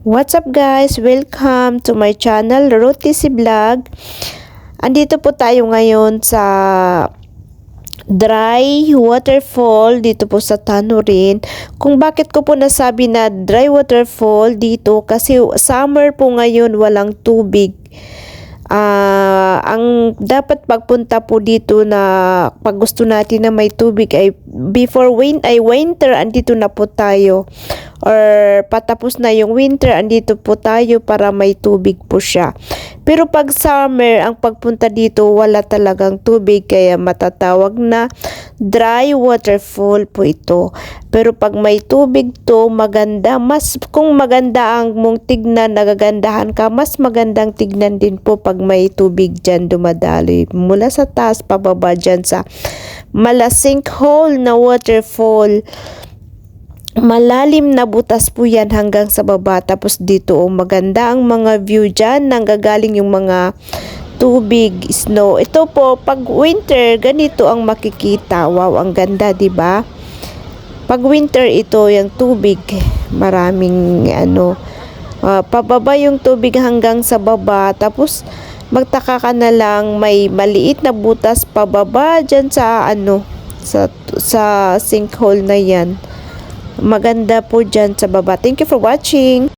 What's up guys? Welcome to my channel, Rotisi Vlog. Andito po tayo ngayon sa dry waterfall dito po sa Tanurin. Kung bakit ko po nasabi na dry waterfall dito kasi summer po ngayon walang tubig. Ah, ang dapat pagpunta po dito na pag gusto natin na may tubig ay before win ay winter andito na po tayo or patapos na yung winter andito po tayo para may tubig po siya. Pero pag summer ang pagpunta dito wala talagang tubig kaya matatawag na dry waterfall po ito. Pero pag may tubig to maganda mas kung maganda ang mong tignan nagagandahan ka mas magandang tignan din po pag may tubig dyan dumadaloy mula sa taas pababa dyan sa malasink hole na waterfall malalim na butas po yan hanggang sa baba tapos dito oh, maganda ang mga view dyan nanggagaling yung mga tubig, snow. Ito po, pag winter, ganito ang makikita. Wow, ang ganda, 'di ba? Pag winter, ito yung tubig. Maraming ano, ah, pababa yung tubig hanggang sa baba. Tapos, magtaka ka na lang, may maliit na butas pababa dyan sa ano, sa, sa sinkhole na yan. Maganda po dyan sa baba. Thank you for watching.